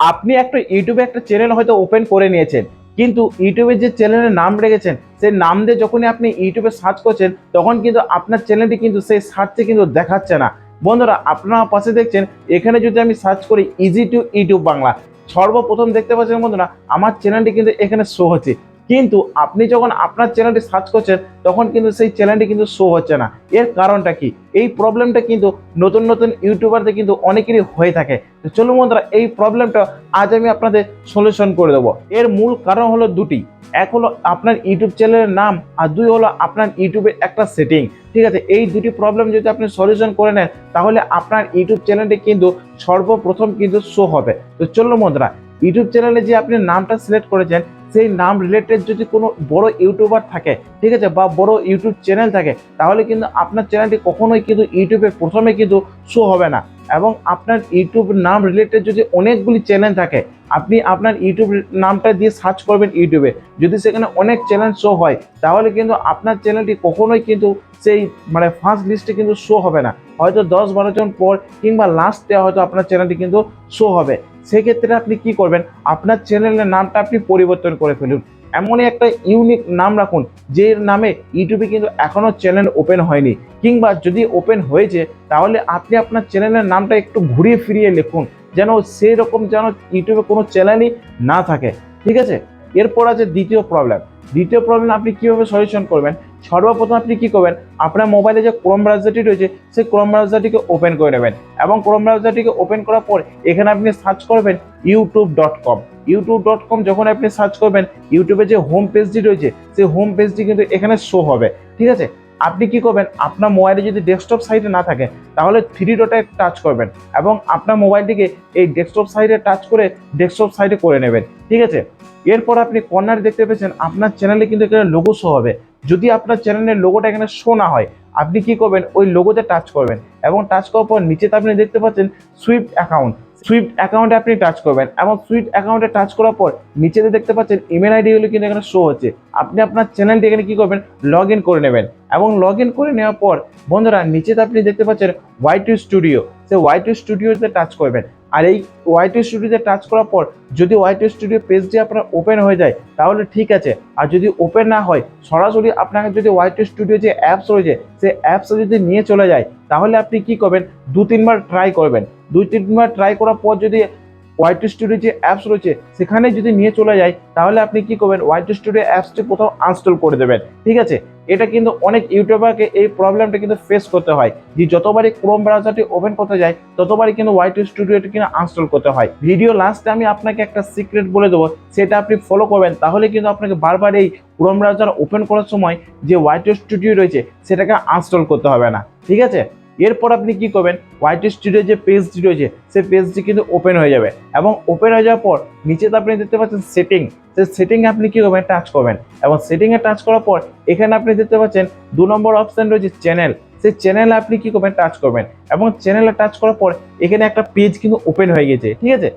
আপনি একটা ইউটিউবে একটা চ্যানেল হয়তো ওপেন করে নিয়েছেন, কিন্তু ইউটিউবে যে চ্যানেলের নাম রেখেছেন, সেই নাম দিয়ে যখনই আপনি ইউটিউবে সার্চ করছেন, তখন কিন্তু আপনার চ্যানেলটি কিন্তু সেই সার্চে কিন্তু দেখাচ্ছে না। বন্ধুরা, আপনারা পাশে দেখছেন, এখানে যদি আমি সার্চ করি ইজি টু ইউটিউব বাংলা, সর্বপ্রথম দেখতে পাচ্ছেন বন্ধুরা, আমার চ্যানেলটি কিন্তু এখানে শো হচ্ছে। কিন্তু আপনি যখন আপনার চ্যানেলটি সার্চ করছেন, তখন কিন্তু সেই চ্যানেলটি কিন্তু শো হচ্ছে না। এর কারণটা কি? এই প্রবলেমটা কিন্তু নতুন নতুন ইউটিউবারদের কিন্তু অনেকেরই হয়ে থাকে। তো চলুন বন্ধুরা, এই প্রবলেমটা আজ আমি আপনাদের সলিউশন করে দেবো। এর মূল কারণ হলো দুটি। এক হলো আপনার ইউটিউব চ্যানেলের নাম, আর দুই হলো আপনার ইউটিউবের একটা সেটিং ঠিক আছে, এই দুটি প্রবলেম যদি আপনি সলিউশন করে নেন, তাহলে আপনার ইউটিউব চ্যানেলটি কিন্তু সর্বপ্রথম কিন্তু শো হবে। তো চলুন বন্ধুরা ইউটিউব চ্যানেলে যে আপনি নামটা সিলেক্ট করেছেন, সেই নাম রিলেটেড যদি কোনো বড় ইউটিউবার থাকে, ঠিক আছে, বা বড় ইউটিউব চ্যানেল থাকে, তাহলে কিন্তু আপনার চ্যানেলটি কখনোই কিন্তু ইউটিউবে প্রথমে কিন্তু শো হবে না। এবং আপনার ইউটিউব নাম রিলেটেড যদি অনেকগুলি চ্যানেল থাকে, আপনি আপনার ইউটিউব নামটা দিয়ে সার্চ করবেন ইউটিউবে। যদি সেখানে অনেক চ্যানেল শো হয়, তাহলে কিন্তু আপনার চ্যানেলটি কখনোই কিন্তু সেই মানে ফার্স্ট লিস্টে কিন্তু শো হবে না। হয়তো দশ বারো জন পর কিংবা লাস্টে হয়তো আপনার চ্যানেলটি কিন্তু শো হবে। সেক্ষেত্রে আপনি কি করবেন? আপনার চ্যানেলের নামটা আপনি পরিবর্তন করে ফেলুন। এমনই একটা ইউনিক নাম রাখুন, যে নামে ইউটিউবে কিন্তু এখনও চ্যানেল ওপেন হয়নি। কিংবা যদি ওপেন হয়েছে, তাহলে আপনি আপনার চ্যানেলের নামটা একটু ঘুরিয়ে ফিরিয়ে লিখুন, যেন সেই রকম যেন ইউটিউবে কোনো চ্যানেলই না থাকে। ঠিক আছে? এরপর আছে দ্বিতীয় প্রবলেম দ্বিতীয় প্রবলেম আপনি কীভাবে সলিউশন করবেন? সর্বপ্রথম আপনি কি করবেন? আপনার মোবাইলে যে ক্রোম ব্রাউজারটি রয়েছে, সেই ক্রোম ব্রাউজারটিকে ওপেন করে নেবেন। এবং ক্রোম ব্রাউজারটিকে ওপেন করার পর, এখানে আপনি সার্চ করবেন YouTube dot com YouTube dot com যখন আপনি সার্চ করবেন ইউটিউবে যে হোম পেজটি রয়েছে, সেই হোম পেজটি কিন্তু এখানে শো হবে। ঠিক আছে? আপনি কি করবেন? আপনার মোবাইলে যদি ডেস্কটপ সাইটে না থাকে, তাহলে থ্রি ডটে টাচ করবেন এবং আপনার মোবাইলটিকে এই ডেস্কটপ সাইডে টাচ করে ডেস্কটপ সাইডে করে নেবেন। ঠিক আছে? এরপর আপনি কর্নারে দেখতে পেয়েছেন, আপনার চ্যানেলে কিন্তু এখানে লোগো শো হবে। যদি আপনার চ্যানেলের লোগোটা এখানে শো না হয়, আপনি কি করবেন? ওই লোগোতে টাচ করবেন এবং টাচ করার পর নিচেতে আপনি দেখতে পাচ্ছেন সুইফট অ্যাকাউন্ট সুইফট অ্যাকাউন্টে আপনি টাচ করবেন এবং সুইফট অ্যাকাউন্টে টাচ করার পর নিচেতে দেখতে পাচ্ছেন ইমেল আইডিগুলো কিন্তু এখানে শো হচ্ছে। আপনি আপনার চ্যানেলটি এখানে কী করবেন? লগ ইন করে নেবেন এবং লগ ইন করে নেওয়ার পর বন্ধুরা, নিচেতে আপনি দেখতে পাচ্ছেন ওয়াই টু স্টুডিও সে ওয়াই টু স্টুডিওতে টাচ করবেন। আর এই ওয়াই টু স্টুডিওতে টাচ করার পর যদি ওয়াই টু স্টুডিও পেজটি আপনার ওপেন হয়ে যায়, তাহলে ঠিক আছে। আর যদি ওপেন না হয়, সরাসরি আপনাকে যদি ওয়াই টু স্টুডিও যে অ্যাপস রয়েছে, সেই অ্যাপসে যদি নিয়ে চলে যায়, তাহলে আপনি কি করবেন? দু, তিনবার ট্রাই করবেন। দুই তিনবার ট্রাই করার পর যদি ওয়াইটি স্টুডিও যে অ্যাপস রয়েছে, সেখানে যদি নিয়ে চলে যায়, তাহলে আপনি কি করবেন? ওয়াইটি স্টুডিও অ্যাপসটি কোথাও আনস্টল করে দেবেন। ঠিক আছে? এটা কিন্তু অনেক ইউটিউবারকে এই প্রবলেমটা কিন্তু ফেস করতে হয়। যে যতবারই ক্রোম ব্রাউজারটি ওপেন করতে যায়, ততবারই কিন্তু ওয়াইটি স্টুডিওটি কিন্তু আনস্টল করতে হয়। ভিডিও লাস্টে আমি আপনাকে একটা সিক্রেট বলে দেবো, সেটা আপনি ফলো করবেন, তাহলে কিন্তু আপনাকে বারবার এই ক্রোম ব্রাউজার ওপেন করার সময় যে ওয়াইটি স্টুডিও রয়েছে, সেটাকে আনস্টল করতে হবে না। ঠিক আছে? এরপর আপনি কি করবেন? ওয়াইটি স্টুডিও যে পেজটি রয়েছে সেই পেজটি কিন্তু ওপেন হয়ে যাবে। এবং ওপেন হয়ে যাওয়ার পর, নিচেতে আপনি দেখতে পাচ্ছেন সেটিং সেই সেটিংয়ে আপনি কী করবেন? টাচ করবেন। এবং সেটিংয়ে টাচ করার পর, এখানে আপনি দেখতে পাচ্ছেন দু নম্বর অপশান রয়েছে চ্যানেল সেই চ্যানেলে আপনি কী করবেন? টাচ করবেন। এবং চ্যানেলে টাচ করার পর, এখানে একটা পেজ কিন্তু ওপেন হয়ে গেছে। ঠিক আছে?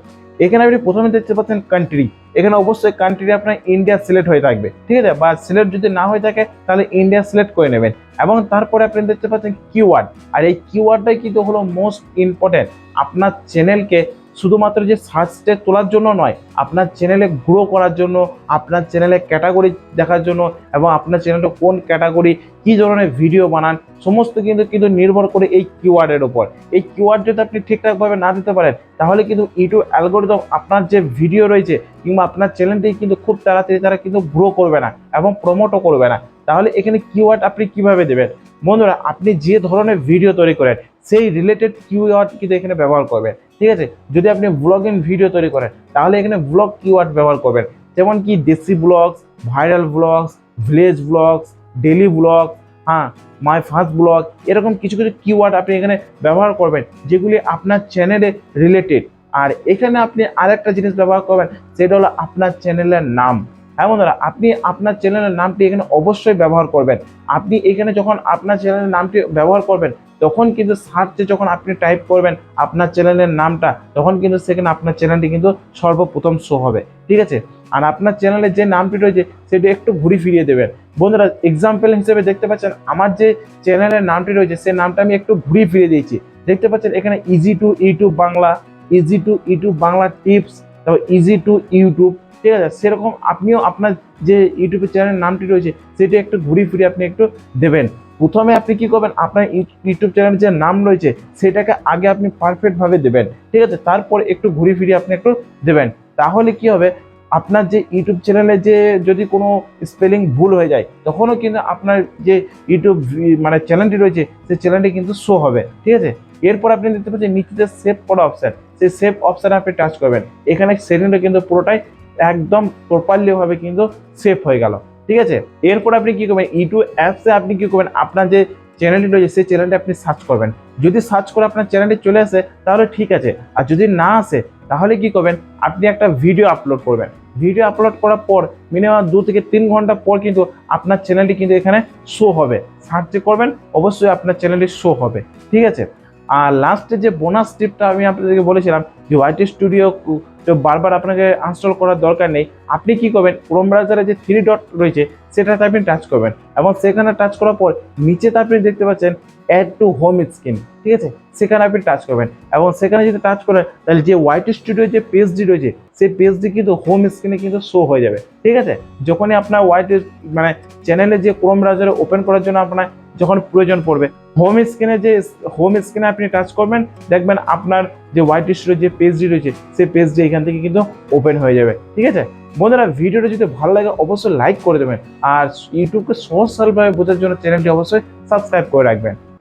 এখানে আপনি প্রথমে দেখতে পাচ্ছেন কান্ট্রি এখানে অবশ্যই কান্ট্রি আপনার ইন্ডিয়া সিলেক্ট হয়ে থাকবে, ঠিক আছে? বা সিলেক্ট যদি না হয়ে থাকে, তাহলে ইন্ডিয়া সিলেক্ট করে নেবেন। এবং তারপরে আপনি দেখতে পাচ্ছেন কিওয়ার্ড আর এই কিওয়ার্ডটাই কিন্তু হলো মোস্ট ইম্পর্টেন্ট আপনার চ্যানেলকে শুধুমাত্র যে সার্চটে তোলার জন্য নয়, আপনার চ্যানেলে গ্রো করার জন্য, আপনার চ্যানেলে ক্যাটাগরি দেখার জন্য এবং আপনার চ্যানেলটা কোন ক্যাটাগরি কী ধরনের ভিডিও বানান, সমস্ত কিন্তু কিন্তু নির্ভর করে এই কিওয়ার্ডের ওপর এই কিওয়ার্ড যদি আপনি ঠিকঠাকভাবে না দিতে পারেন, তাহলে কিন্তু ইউটিউব অ্যালগোরিদম আপনার যে ভিডিও রয়েছে কিংবা আপনার চ্যানেলটি কিন্তু খুব তাড়াতাড়ি তারা কিন্তু গ্রো করবে না এবং প্রমোটও করবে না। তাহলে এখানে কিওয়ার্ড আপনি কীভাবে দেবেন? বন্ধুরা, আপনি যে ধরনের ভিডিও তৈরি করেন, সেই রিলেটেড কিওয়ার্ড কিন্তু এখানে ব্যবহার করবেন। ঠিক আছে? যদি আপনি ব্লগিং ভিডিও তৈরি করেন, তাহলে এখানে ব্লগ কিওয়ার্ড ব্যবহার করবেন। যেমন কি desi vlogs viral vlogs village vlogs daily vlog হ্যাঁ মাই ফার্স্ট ব্লগ এরকম কিছু কিছু কিওয়ার্ড আপনি এখানে ব্যবহার করবেন, যেগুলি আপনার চ্যানেলে রিলেটেড আর এখানে আপনি আরেকটা জিনিস ব্যবহার করবেন, সেটা হলো আপনার চ্যানেলের নাম। হ্যাঁ বন্ধুরা, আপনি আপনার চ্যানেলের নামটি এখানে অবশ্যই ব্যবহার করবেন। আপনি এখানে যখন আপনার চ্যানেলের নামটি ব্যবহার করবেন তখন কিন্তু সার্চে যখন আপনি টাইপ করবেন আপনার চ্যানেলের নামটা, তখন কিন্তু সেখানে আপনার চ্যানেলটি কিন্তু সর্বপ্রথম শো হবে। ঠিক আছে? আর আপনার চ্যানেলের যে নামটি রয়েছে, সেটি একটু ঘুরি ফিরিয়ে দেবেন। বন্ধুরা এক্সাম্পল হিসেবে দেখতে পাচ্ছেন, আমার যে চ্যানেলের নামটি রয়েছে, সেই নামটা আমি একটু ঘুরিয়ে ফিরিয়ে দিয়েছি। দেখতে পাচ্ছেন, এখানে easy to YouTube Bangla easy to YouTube Bangla tips তারপর ইজি টু ইউটিউব ঠিক আছে? সেরকম আপনিও আপনার যে ইউটিউবের চ্যানেলের নামটি রয়েছে, সেটি একটু ঘুরিয়ে ফিরে আপনি একটু দেবেন। প্রথমে আপনি কি করবেন? আপনার ইউ- ইউটিউব চ্যানেলের যে নাম রয়েছে, সেটাকে আগে আপনি পারফেক্টভাবে দেবেন। ঠিক আছে? তারপর একটু ঘুরিয়ে ফিরিয়ে আপনি একটু দেবেন। তাহলে কি হবে? আপনার যে ইউটিউব চ্যানেলে যে যদি কোনো স্পেলিং ভুল হয়ে যায়, তখনও কিন্তু আপনার যে ইউটিউব মানে চ্যানেলটি রয়েছে, সেই চ্যানেলটি কিন্তু শো হবে। ঠিক আছে? এরপর আপনি দেখতে পাচ্ছেন নিচে সেভ করা অপশান সেই সেভ অপশানে আপনি টাচ করবেন। এখানে সেটিংটা কিন্তু পুরোটাই একদম প্রপারলিভাবে কিন্তু সেভ হয়ে গেল। ঠিক আছে? এরপর আপনি কি করবেন? ইউটিউব অ্যাপসে আপনি কি করবেন? আপনার যে চ্যানেলটি রয়েছে, সেই চ্যানেলটি আপনি সার্চ করবেন। যদি সার্চ করে আপনার চ্যানেলটি চলে আসে, তাহলে ঠিক আছে। আর যদি না আসে, তাহলে কি করবেন? আপনি একটা ভিডিও আপলোড করবেন। ভিডিও আপলোড করার পর মিনিমাম দু থেকে তিন ঘণ্টা পর কিন্তু আপনার চ্যানেলটি কিন্তু এখানে শো হবে। সার্চ করবেন, অবশ্যই আপনার চ্যানেলটি শো হবে। ঠিক আছে? আর লাস্টে যে বোনাস টিপটা আমি আপনাদেরকে বলেছিলাম যে ওয়াইটি স্টুডিও তো বারবার আপনাকে আনস্টল করার দরকার নেই, আপনি কি করবেন ক্রোম ব্রাউজারে যে থ্রি ডট রয়েছে, সেটাতে আপনি টাচ করবেন এবং সেখানে টাচ করার পর নিচেতে আপনি দেখতে পাচ্ছেন অ্যাড টু হোম স্ক্রিন ঠিক আছে? সেখানে আপনি টাচ করবেন এবং সেখানে যদি টাচ করেন, তাহলে যে ওয়াইটি স্টুডিও যে পেজটি রয়েছে, সেই পেজটি কিন্তু হোম স্ক্রিনে কিন্তু শো হয়ে যাবে, ঠিক আছে? যখনই আপনার ওয়াইটি মানে চ্যানেলে যে ক্রোম ব্রাউজারে ওপেন করার জন্য আপনার যখন প্রয়োজন পড়বে হোম স্ক্রিনে যে হোম স্ক্রিনে আপনি টাচ করবেন, দেখবেন আপনার যে হোয়াইট ইস্যুর যে পেজটি রয়েছে, সেই পেজটি এখান থেকে কিন্তু ওপেন হয়ে যাবে, ঠিক আছে? বন্ধুরা, ভিডিওটা যদি ভালো লাগে, অবশ্যই লাইক করে দেবেন, আর ইউটিউবকে সহজ সরলভাবে বোঝার জন্য চ্যানেলটি অবশ্যই সাবস্ক্রাইব করে রাখবেন।